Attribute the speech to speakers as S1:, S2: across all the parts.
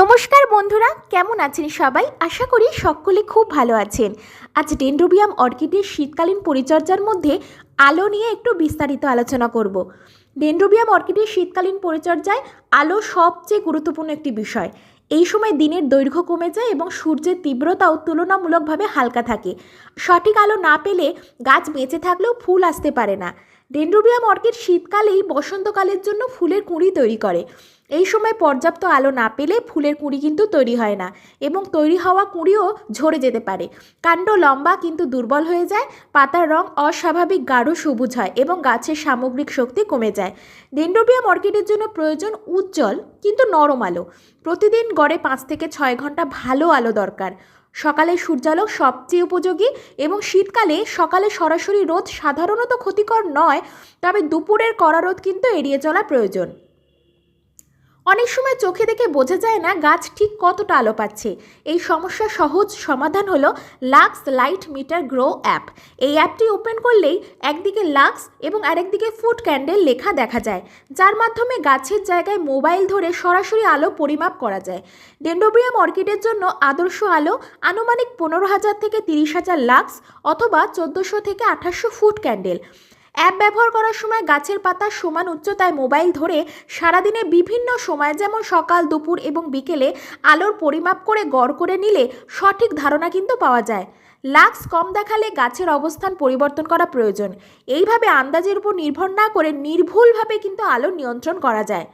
S1: নমস্কার বন্ধুরা, কেমন আছেন সবাই? আশা করি সকলে খুব ভালো আছেন। আজ ডেন্ড্রোবিয়াম অর্কিডের শীতকালীন পরিচর্যার মধ্যে আলো নিয়ে একটু বিস্তারিত আলোচনা করব। ডেন্ড্রোবিয়াম অর্কিডের শীতকালীন পরিচর্যায় আলো সবচেয়ে গুরুত্বপূর্ণ একটি বিষয়। এই সময় দিনের দৈর্ঘ্য কমে যায় এবং সূর্যের তীব্রতাও তুলনামূলকভাবে হালকা থাকে। সঠিক আলো না পেলে গাছ বেঁচে থাকলেও ফুল আসতে পারে না। ডেন্ড্রোবিয়াম অর্কিড শীতকালেই বসন্তকালের জন্য ফুলের কুঁড়ি তৈরি করে। এই সময় পর্যাপ্ত আলো না পেলে ফুলের কুঁড়ি কিন্তু তৈরি হয় না এবং তৈরি হওয়া কুঁড়িও ঝরে যেতে পারে। কাণ্ড লম্বা কিন্তু দুর্বল হয়ে যায়, পাতার রং অস্বাভাবিক গাঢ় সবুজ হয় এবং গাছের সামগ্রিক শক্তি কমে যায়। ডেন্ড্রোবিয়াম অর্কিডের জন্য প্রয়োজন উজ্জ্বল কিন্তু নরম আলো। প্রতিদিন গড়ে পাঁচ থেকে ছয় ঘণ্টা ভালো আলো দরকার। সকালে সূর্যালোক সবচেয়ে উপযোগী এবং শীতকালে সকালে সরাসরি রোদ সাধারণত ক্ষতিকর নয়, তবে দুপুরের কড়া রোদ কিন্তু এড়িয়ে চলা প্রয়োজন। অনেক সময় চোখে দেখে বোঝা যায় না গাছ ঠিক কতটা আলো পাচ্ছে। এই সমস্যার সহজ সমাধান হলো Lux light meter grow app. এই অ্যাপটি ওপেন করলেই একদিকে লাক্স এবং আরেকদিকে ফুড ক্যান্ডেল লেখা দেখা যায়, যার মাধ্যমে গাছের জায়গায় মোবাইল ধরে সরাসরি আলো পরিমাপ করা যায়। ডেন্ডোব্রিয়াম অর্কিডের জন্য আদর্শ আলো আনুমানিক পনেরো হাজার থেকে তিরিশ হাজার লাক্স অথবা চোদ্দোশো থেকে আঠাশশো ফুট ক্যান্ডেল। অ্যাপ ব্যবহার করার সময় গাছের পাতা সমান উচ্চতায় মোবাইল ধরে সারাদিনে বিভিন্ন সময় যেমন সকাল, দুপুর এবং বিকেলে আলোর পরিমাপ করে গড় করে নিলে সঠিক ধারণা কিন্তু পাওয়া যায়। লাক্স কম দেখালে গাছের অবস্থান পরিবর্তন করা প্রয়োজন। এইভাবে আন্দাজের উপর নির্ভর না করে নির্ভুলভাবে কিন্তু আলো নিয়ন্ত্রণ করা যায়।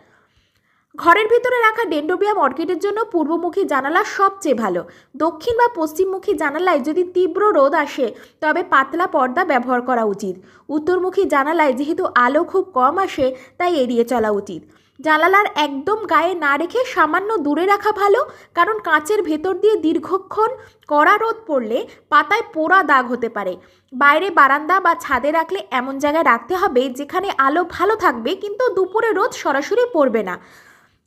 S1: ঘরের ভিতরে রাখা ডেন্ডোবিয়াম অর্কিডের জন্য পূর্বমুখী জানালা সবচেয়ে ভালো। দক্ষিণ বা পশ্চিমমুখী জানালায় যদি তীব্র রোদ আসে, তবে পাতলা পর্দা ব্যবহার করা উচিত। উত্তরমুখী জানালায় যেহেতু আলো খুব কম আসে, তাই এড়িয়ে চলা উচিত। জানালার একদম গায়ে না রেখে সামান্য দূরে রাখা ভালো, কারণ কাঁচের ভেতর দিয়ে দীর্ঘক্ষণ কড়া রোদ পড়লে পাতায় পোড়া দাগ হতে পারে। বাইরে বারান্দা বা ছাদে রাখলে এমন জায়গায় রাখতে হবে, যেখানে আলো ভালো থাকবে, কিন্তু দুপুরে রোদ সরাসরি পড়বে না।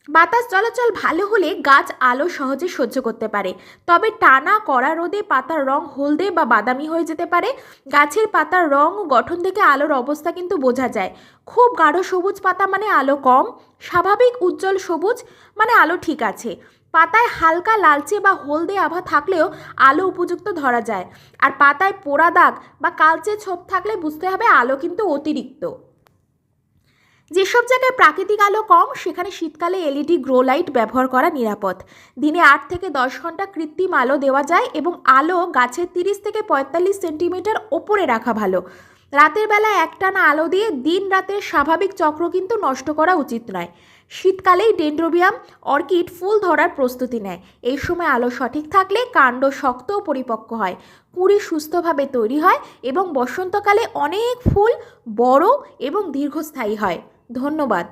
S1: বাতাস চলাচল ভালো হলে গাছ আলো সহজে সহ্য করতে পারে। তবে টানা কড়া রোদে পাতার রং হলদে বা বাদামি হয়ে যেতে পারে। গাছের পাতার রং ও গঠন থেকে আলোর অবস্থা কিন্তু বোঝা যায়। খুব গাঢ় সবুজ পাতা মানে আলো কম, স্বাভাবিক উজ্জ্বল সবুজ মানে আলো ঠিক আছে। পাতায় হালকা লালচে বা হলদে আভা থাকলেও আলো উপযুক্ত ধরা যায়। আর পাতায় পোড়া দাগ বা কালচে ছোপ থাকলে বুঝতে হবে আলো কিন্তু অতিরিক্ত। যেসব জায়গায় প্রাকৃতিক আলো কম, সেখানে শীতকালে এলইডি গ্রো লাইট ব্যবহার করা নিরাপদ। দিনে আট থেকে দশ ঘণ্টা কৃত্রিম আলো দেওয়া যায় এবং আলো গাছের তিরিশ থেকে পঁয়তাল্লিশ সেন্টিমিটার ওপরে রাখা ভালো। রাতের বেলা একটানা আলো দিয়ে দিন রাতের স্বাভাবিক চক্র কিন্তু নষ্ট করা উচিত নয়। শীতকালেই ডেন্ড্রোবিয়াম, অর্কিড, ফুল ধরার প্রস্তুতি নেয়। এই সময় আলো সঠিক থাকলে কাণ্ড শক্ত ও পরিপক্ক হয়। কুঁড়ি সুস্থভাবে তৈরি হয় এবং বসন্তকালে অনেক ফুল বড় এবং দীর্ঘস্থায়ী হয়। ধন্যবাদ।